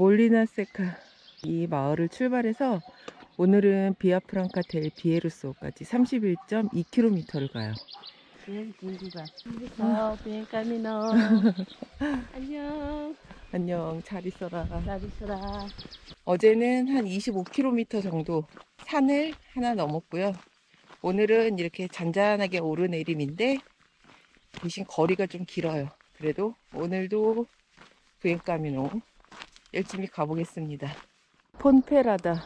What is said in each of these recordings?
몰리나 세카 이 마을을 출발해서 오늘은 비아프랑카 델 비에루소까지 31.2km를 가요. 길구가. 어, 비행카미노. 안녕. 안녕, 잘 있어라. 잘 있어라. 어제는 한 25km 정도 산을 하나 넘었고요. 오늘은 이렇게 잔잔하게 오르내림인데 대신 거리가 좀 길어요. 그래도 오늘도 부엔카미노 열심히 가보겠습니다. 폰페라다.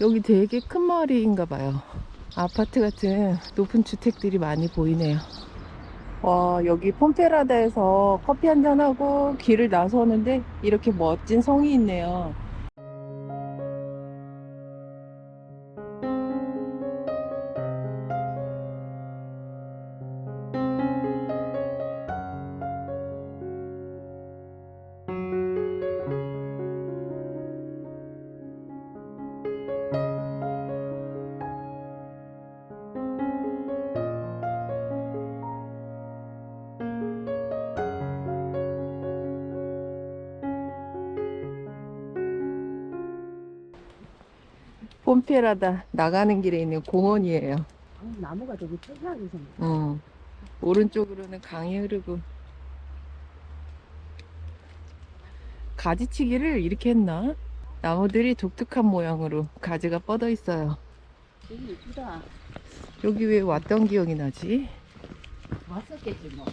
여기 되게 큰 마을인가 봐요. 아파트 같은 높은 주택들이 많이 보이네요. 와, 여기 폰페라다에서 커피 한잔하고 길을 나서는데 이렇게 멋진 성이 있네요. 폼페라다 나가는 길에 있는 공원이에요. 어, 나무가 되게 특이하게 생겼어. 어. 오른쪽으로는 강이 흐르고 가지치기를 이렇게 했나? 나무들이 독특한 모양으로 가지가 뻗어 있어요. 되게 예쁘다. 여기 왜 왔던 기억이 나지? 왔었겠지 뭐.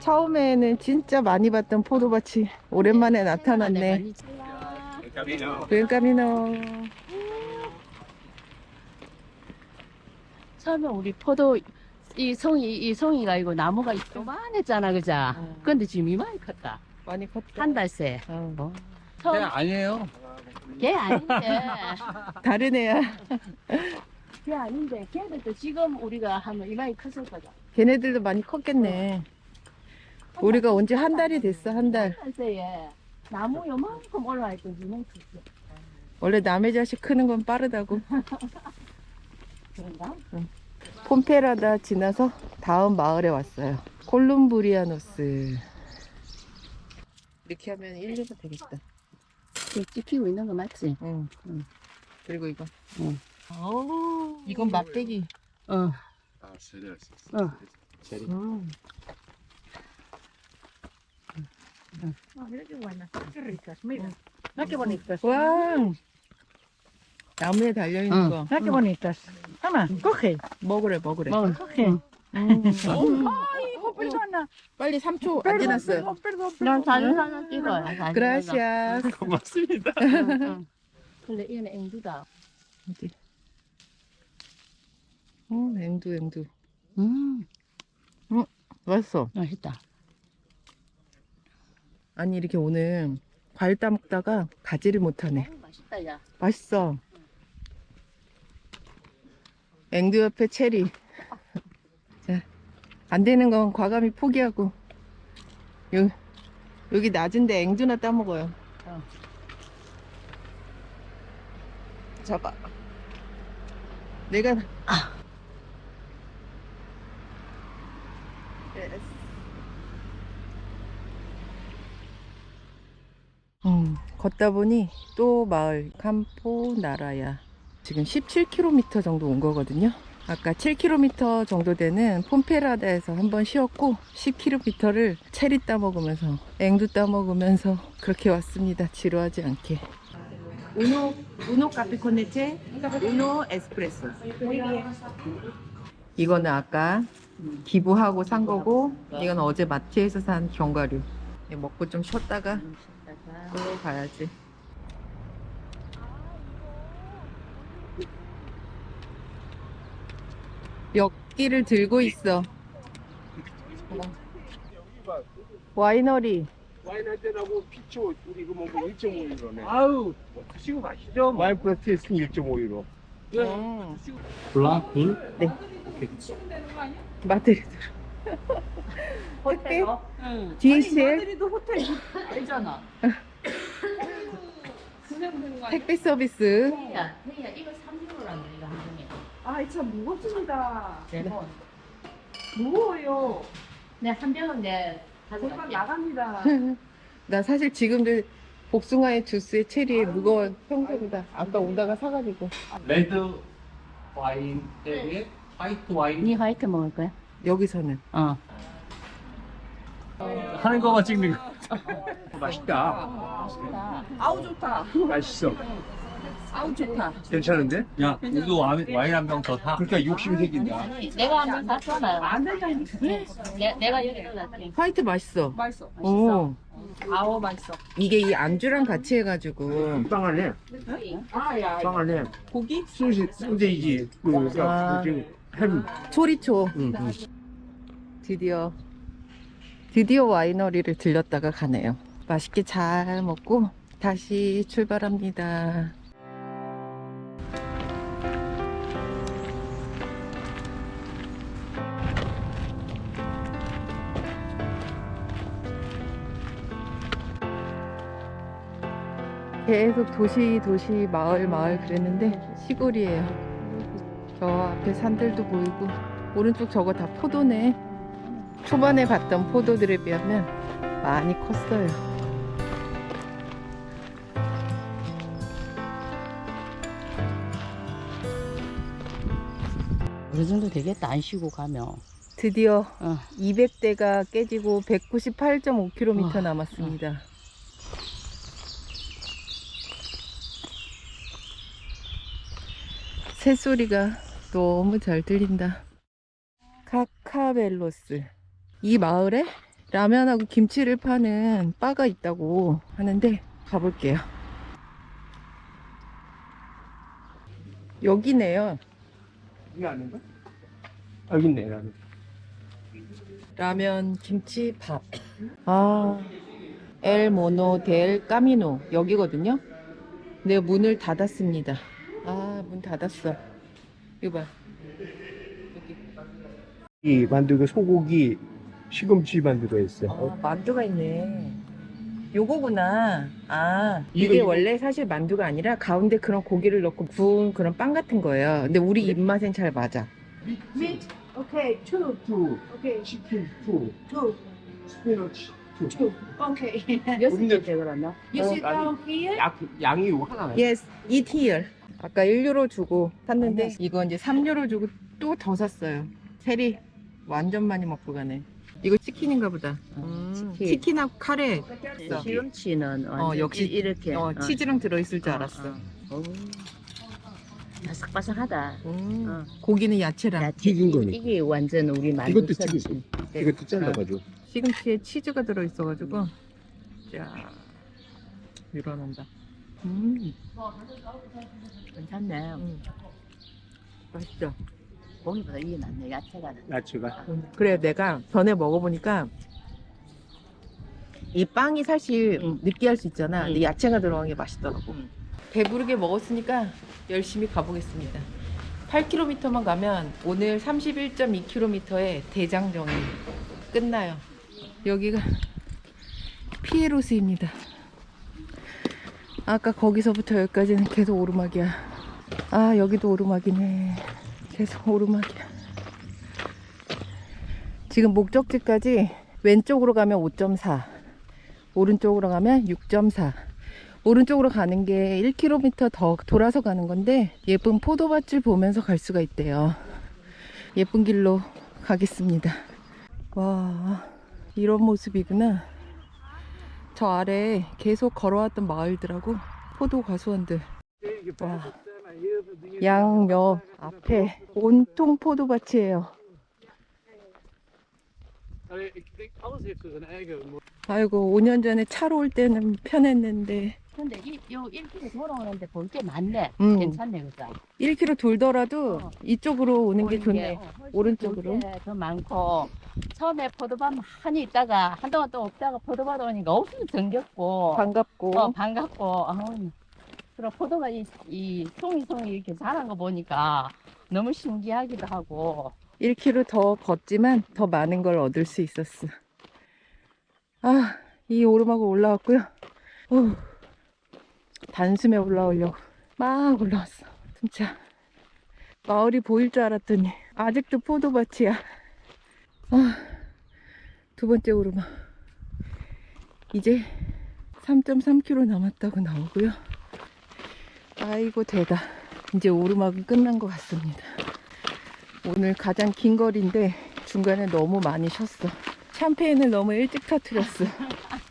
처음에는 진짜 많이 봤던 포도밭이 오랜만에 나타났네. 칠라. 웬까미노. 처음에 우리 포도 이 송이 이 송이가 이거 나무가 요만했잖아, 그자. 어. 근데 지금 이만히 컸다. 많이 컸다. 한 달 새. 어. 처음 네, 아니에요. 걔 아닌데. 다른 애야. 걔 아닌데. 걔들도 지금 우리가 하면 이만히 컸을 거다. 걔네들도 많이 컸겠네. 우리가 온 지 한 달이 됐어, 한 달. 한 새에 나무 요만큼 올라와 있던 컸어. 원래 남의 자식 크는 건 빠르다고. 그런가? 폼페라다 지나서 다음 마을에 왔어요. 콜룸브리아노스. 이렇게 하면 1류가 되겠다. 걔 찍히고 있는 거 맞지? 응. 응. 그리고 이거. 응. 오, 이건 막대기. 어. 아, 세리 어. 세리. 음. Ah, qué bonitas. 와. 나무에 달려 있는 응. 거. Ah, qué bonitas. Toma, coge. 먹으래, 먹으래. 먹은 Coge. 음. Ay, hijo, perdona. 빨리 3초 안 Perdón, 지났어요. perdón, perdón, 난 perdón. 사진 하나 찍어요. 사진 하나. 그라시아스. 고맙습니다. 응, 응. 근데 얘는 앵두다. 어디? 어, 앵두, 앵두. 음, 맛있어. 맛있다. 아니, 이렇게 오늘 과일 따먹다가 가지를 못하네. 어, 맛있다, 야. 맛있어. 앵두 옆에 체리. 자, 안 되는 건 과감히 포기하고. 요, 여기 낮은데 앵두나 따먹어요. 어. 잡아. 내가. 아. 예스. 음, 걷다 보니 또 마을 캄포 나라야. 지금 17km 정도 온 거거든요. 아까 7km 정도 되는 폼페라다에서 한번 쉬었고 10km를 체리 따먹으면서 앵두 따먹으면서 그렇게 왔습니다. 지루하지 않게. 우노 우노 카페 코네체, 우노 에스프레소. 이거는 아까 기부하고 산 거고 이건 어제 마트에서 산 견과류. 먹고 좀 쉬었다가 또 가야지. 역기를 들고 있어. 와이너리. 와인 할 때라고 피초 우리 그 먹고 1.5유로네. 아우, 드시고 가시죠. 뭐. 와인 플러스 했으면 1.5유로. 음, 블랑 불? 네. 마드리드. 택배? 응. DHL 마드리드 호텔 알잖아. 택배 서비스. 태야, 태야, 이거 3유로란다, 이거 한 종에. 아, 참 무겁습니다. 네 번. 무거워요. 내 한 병은 내 다섯 개. 나갑니다. 나 사실 지금도 복숭아의 주스에 체리에 무거운 평소보다 아까 오다가 사가지고 레드 와인에 화이트 와인 니 화이트 먹을 거야? 여기서는 어. 하는 거만 찍는 거. 맛있다. 아우 좋다. 맛있어. 아우 좋다. 괜찮은데? 야, 우리도 와인, 와인 한 병 더 사. 그러니까 욕심이 생긴다. 아니, 내가 한번 샀잖아요. 안 된다니. 내, 내가 여기 넣어놨지. 화이트 맛있어. 맛있어. 오, 아우 맛있어. 이게 이 안주랑 같이 해가지고 빵 안에, 아야. 빵 안에 고기? 소시, 소세지, 그, 아. 그, 햄. 초리초. 응, 응. 드디어 드디어 와이너리를 들렸다가 가네요. 맛있게 잘 먹고 다시 출발합니다. 계속 도시 도시 마을 마을 그랬는데 시골이에요. 저 앞에 산들도 보이고 오른쪽 저거 다 포도네. 초반에 봤던 포도들에 비하면 많이 컸어요. 어느 정도 되겠다. 안 쉬고 가면. 드디어 어. 200대가 깨지고 198.5km 와, 남았습니다. 새소리가 너무 잘 들린다. 카카벨로스. 이 마을에 라면하고 김치를 파는 바가 있다고 하는데 가볼게요. 여기네요. 이게 아닌가? 여기 있네, 나는. 라면, 김치, 밥. 아, 엘 모노 델 까미노 여기거든요. 근데 문을 닫았습니다. 아, 문 닫았어. 이거 봐. 여기. 이 만두가 소고기 시금치 만두가 있어. 아, 만두가 있네. 요거구나. 아, 이게 이거. 원래 사실 만두가 아니라 가운데 그런 고기를 넣고 구운 그런 빵 같은 거예요. 근데 우리 입맛엔 잘 맞아. Meat. Okay, two. 투, Okay, 치킨 투, two. 스피너치 투. Two. Okay. 여섯 개 그러나? You sit 아니. down here. 약, 양이 하나. Yes, eat here. 아까 1유로 주고 샀는데 이거 이제 3유로 주고 또 더 샀어요. 세리 완전 많이 먹고 가네. 이거 치킨인가 보다. 음, 치킨. 치킨하고 카레. 시금치는 어, 역시 이- 이렇게 어, 치즈랑 들어있을 줄 알았어. 오. 바삭바삭하다. 음, 어. 고기는 야채랑. 야, 튀긴 거니. 이게 완전 우리 말 이것도 튀기지. 이것도 잘라가지고. 시금치에 치즈가 들어있어가지고 자 밀어낸다. 음, 괜찮네. 음. 맛있죠. 고기보다 이게 낫네. 야채가 낫네. 야채가. 음, 그래 내가 전에 먹어보니까 이 빵이 사실 음. 느끼할 수 있잖아. 근데 음. 야채가 들어간 게 맛있더라고. 음. 배부르게 먹었으니까 열심히 가보겠습니다. 8km만 가면 오늘 31.2km의 대장정이 끝나요. 여기가 피에로스입니다. 아까 거기서부터 여기까지는 계속 오르막이야. 아 여기도 오르막이네. 계속 오르막이야. 지금 목적지까지 왼쪽으로 가면 5.4, 오른쪽으로 가면 6.4. 오른쪽으로 가는 게 1km 더 돌아서 가는 건데 예쁜 포도밭을 보면서 갈 수가 있대요. 예쁜 길로 가겠습니다. 와, 이런 모습이구나. 저 아래 계속 걸어왔던 마을들하고 포도 과수원들. 와, 양묘 앞에 온통 포도밭이에요. 아이고, 5년 전에 차로 올 때는 편했는데 근데 이, 요 1km 돌아오는데 볼 게 많네. 음. 괜찮네, 그죠? 1km 돌더라도 어. 이쪽으로 오는 게 좋네. 어, 훨씬 오른쪽으로. 볼게더 많고 처음에 포도밭 많이 있다가 한동안 또 없다가 포도밭 오니까 없으면 정겹고 반갑고. 어, 반갑고 아우, 그럼 포도가 이, 이 송이 송이 이렇게 자란 거 보니까 너무 신기하기도 하고 1km 더 걷지만 더 많은 걸 얻을 수 있었어. 아, 이 오르막을 올라왔고요. 후, 단숨에 올라오려고 막 올라왔어. 진짜 마을이 보일 줄 알았더니 아직도 포도밭이야. 아, 두 번째 오르막. 이제 3.3km 남았다고 나오고요. 아이고, 되다. 이제 오르막은 끝난 것 같습니다. 오늘 가장 긴 거리인데 중간에 너무 많이 쉬었어. 샴페인을 너무 일찍 터트렸어.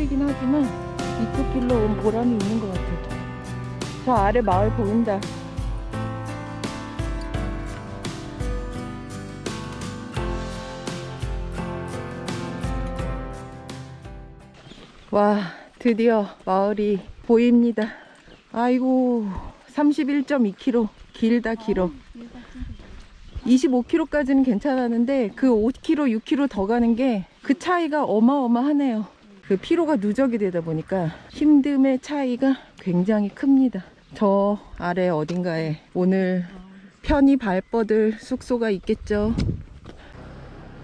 힘들긴 하지만 이쪽 길로 온 보람이 있는 것 같아요. 저 아래 마을 보인다. 와, 드디어 마을이 보입니다. 아이고, 31.2km. 길다, 길어. 25km까지는 괜찮았는데 그 5km, 6km 더 가는 게 그 차이가 어마어마하네요. 그 피로가 누적이 되다 보니까 힘듦의 차이가 굉장히 큽니다. 저 아래 어딘가에 오늘 편히 발 뻗을 숙소가 있겠죠.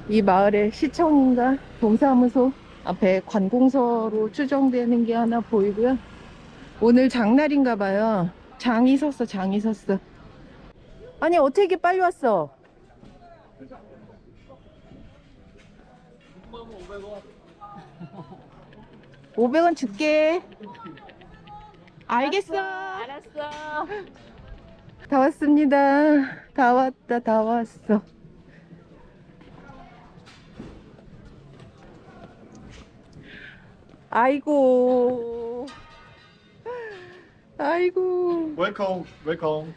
이 마을의 시청인가 동사무소 앞에 관공서로 추정되는 게 하나 보이고요. 오늘 장날인가 봐요. 장이 섰어, 장이 섰어. 아니 어떻게 이렇게 빨리 왔어? 500원 줄게. 알겠어. 알았어. 다 왔습니다. 다 왔다, 다 왔어. 아이고. 아이고. 웰컴, 웰컴.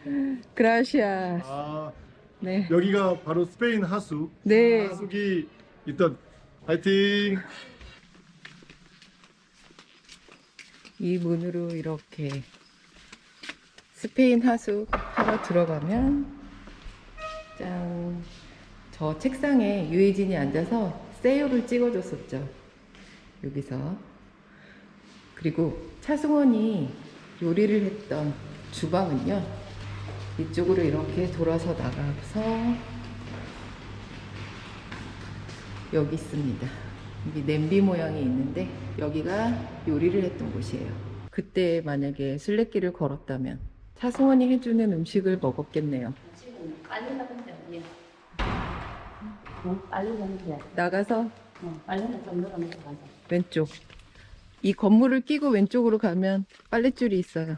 그라시아. 아, 네. 여기가 바로 스페인 하수. 네. 하수기 있던 파이팅. 이 문으로 이렇게 스페인 하수 하러 들어가면 짠. 저 책상에 유해진이 앉아서 세요를 찍어줬었죠. 여기서. 그리고 차승원이 요리를 했던 주방은요. 이쪽으로 이렇게 돌아서 나가서 여기 있습니다. 여기 냄비 모양이 있는데 여기가 요리를 했던 곳이에요. 그때 만약에 술래길을 걸었다면 차승원이 해주는 음식을 먹었겠네요. 빨리 가는데 예. 어, 빨리 가는데. 나가서 어, 빨리 가자. 왼쪽. 이 건물을 끼고 왼쪽으로 가면 빨랫줄이 있어요.